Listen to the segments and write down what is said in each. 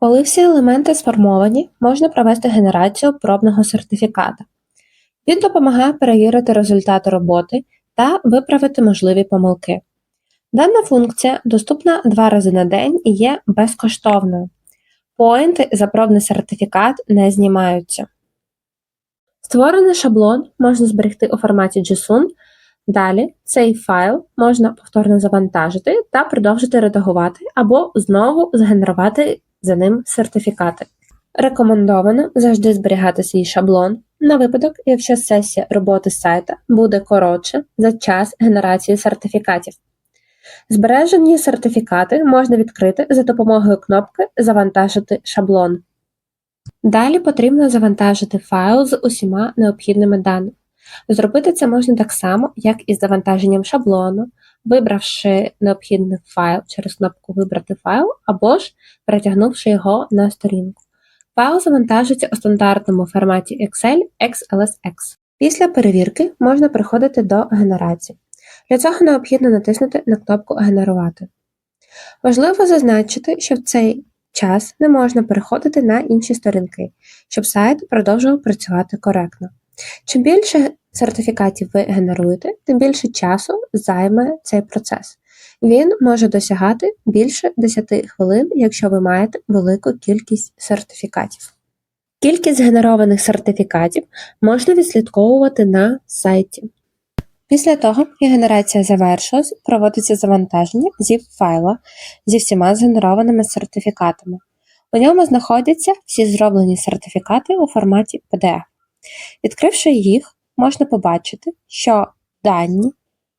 Коли всі елементи сформовані, можна провести генерацію пробного сертифіката. Він допомагає перевірити результати роботи та виправити можливі помилки. Дана функція доступна два рази на день і є безкоштовною. Поінти за пробний сертифікат не знімаються. Створений шаблон можна зберегти у форматі JSON. Далі цей файл можна повторно завантажити та продовжити редагувати або знову згенерувати за ним сертифікати. Рекомендовано завжди зберігати свій шаблон на випадок, якщо сесія роботи сайта буде коротше за час генерації сертифікатів. Збережені сертифікати можна відкрити за допомогою кнопки Завантажити шаблон. Далі потрібно завантажити файл з усіма необхідними даними. Зробити це можна так само, як і з завантаженням шаблону, вибравши необхідний файл через кнопку Вибрати файл або ж перетягнувши його на сторінку. Файл завантажується у стандартному форматі Excel XLSX. Після перевірки можна переходити до генерації. Для цього необхідно натиснути на кнопку Генерувати. Важливо зазначити, що в цей час не можна переходити на інші сторінки, щоб сайт продовжував працювати коректно. Чим більше сертифікатів ви генеруєте, тим більше часу займе цей процес. Він може досягати більше 10 хвилин, якщо ви маєте велику кількість сертифікатів. Кількість генерованих сертифікатів можна відслідковувати на сайті. Після того, як генерація завершилась, проводиться завантаження zip файла зі всіма згенерованими сертифікатами. У ньому знаходяться всі зроблені сертифікати у форматі PDF. Відкривши їх, можна побачити, що дані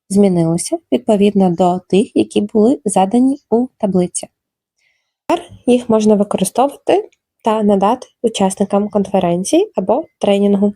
змінилися відповідно до тих, які були задані у таблиці. Тепер їх можна використовувати та надати учасникам конференції або тренінгу.